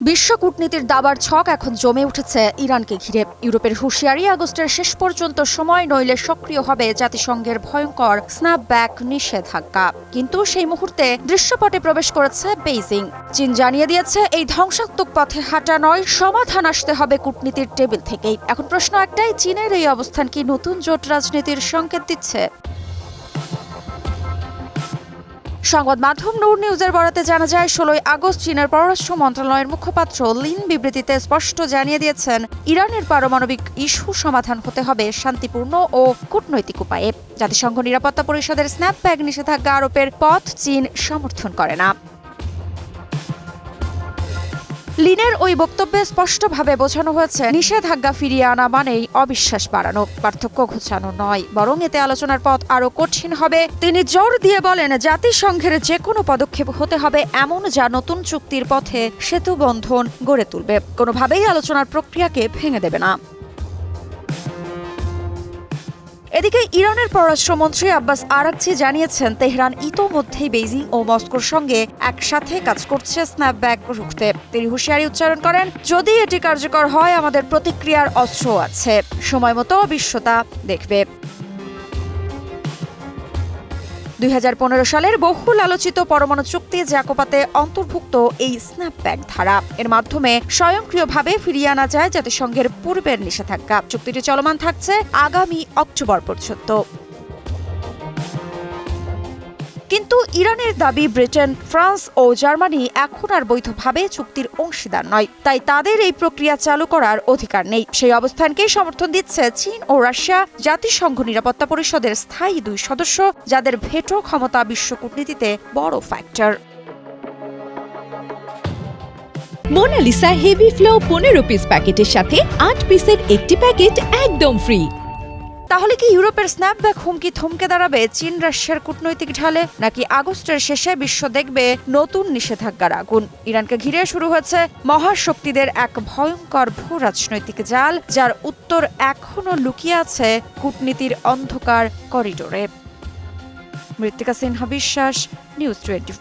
বিশ্ব কূটনীতির দাবার ছক এখন জমে উঠেছে ইরানকে ঘিরে। ইউরোপের হুঁশিয়ারি আগস্টের শেষ পর্যন্ত সময় নইলে সক্রিয় হবে জাতিসংঘের ভয়ঙ্কর স্ন্যাপব্যাক নিষেধাজ্ঞা। কিন্তু সেই মুহূর্তে দৃশ্যপটে প্রবেশ করেছে বেইজিং। চীন জানিয়ে দিয়েছে, এই ধ্বংসাত্মক পথে হাঁটা নয়, সমাধান আসতে হবে কূটনীতির টেবিল থেকেই। এখন প্রশ্ন একটাই, চীনের এই অবস্থান কি নতুন জোট রাজনীতির সংকেত দিচ্ছে? সংবাদ মাধ্যম নূর নিউজের বরাতে জানা যায়, ষোলোই আগস্ট চীনের পররাষ্ট্র মন্ত্রণালয়ের মুখপাত্র লিন বিবৃতিতে স্পষ্ট জানিয়ে দিয়েছেন, ইরানের পারমাণবিক ইস্যু সমাধান হতে হবে শান্তিপূর্ণ ও কূটনৈতিক উপায়ে। জাতিসংঘ নিরাপত্তা পরিষদের স্ন্যাপব্যাগ নিষেধাজ্ঞা আরোপের পথ চীন সমর্থন করে না। লিনের ওই বক্তব্যে স্পষ্টভাবে বোঝানো হয়েছে, নিষেধাজ্ঞা ফিরিয়ে আনা মানেই অবিশ্বাস বাড়ানো। পার্থক্য ঘোচানো নয়, বরং এতে আলোচনার পথ আরও কঠিন হবে। তিনি জোর দিয়ে বলেন, জাতিসংঘের যে কোনো পদক্ষেপ হতে হবে এমন যা নতুন চুক্তির পথে সেতু বন্ধন গড়ে তুলবে। কোনোভাবেই আলোচনার প্রক্রিয়াকে ভেঙে দেবে না। এদিকে ইরানের পররাষ্ট্রমন্ত্রী আব্বাস আরাকচি জানিয়েছেন, তেহরান ইতোমধ্যেই বেইজিং ও মস্কোর সঙ্গে একসাথে কাজ করছে স্ন্যাপব্যাক রুখতে। তিনি হুঁশিয়ারি উচ্চারণ করেন, যদি এটি কার্যকর হয়, আমাদের প্রতিক্রিয়ার অস্ত্র আছে। সময় মতো বিশ্বতা দেখবে। দুই হাজার পনেরো সালের বহুল আলোচিত পরমাণু চুক্তি জ্যাকোপাতে অন্তর্ভুক্ত এই স্ন্যাপব্যাক ধারা। এর মাধ্যমে স্বয়ংক্রিয়ভাবে ফিরিয়ে আনা যায় জাতিসংঘের পূর্বের নিষেধাজ্ঞা। চুক্তিটি চলমান থাকছে আগামী অক্টোবর পর্যন্ত। কিন্তু ইরানের দাবি ব্রিটেন, ফ্রান্স ও জার্মানি এখন আর বৈধভাবে চুক্তির অংশীদার নয়। তাই তাদের এই প্রক্রিয়া চালু করার অধিকার নেই। সেই অবস্থানকেই সমর্থন দিচ্ছে চীন ও রাশিয়া জাতিসংঘ নিরাপত্তা পরিষদের স্থায়ী দুই সদস্য, যাদের ভেটো ক্ষমতা বিশ্ব কূটনীতিতে বড় ফ্যাক্টর মোনালিসা হেভি ফ্লো পনেরো পিস প্যাকেটের সাথে আট পিসের একটি প্যাকেট একদম ফ্রি তাহলে কি ইউরোপের স্ন্যাপব্যাক হুমকি থমকে দাঁড়াবে? চীন রাশিয়ার কূটনৈতিক ঢালে নাকি আগস্টের শেষে বিশ্ব দেখবে নতুন নিষেধাজ্ঞার আগুন ইরানকে ঘিরে শুরু হয়েছে মহাশক্তিদের এক ভয়ঙ্কর ভূ রাজনৈতিক জাল, যার উত্তর এখনও লুকিয়ে আছে কূটনীতির অন্ধকার করিডোরে। মৃত্তিকা সিনহা বিশ্বাস, নিউজ টোয়েন্টি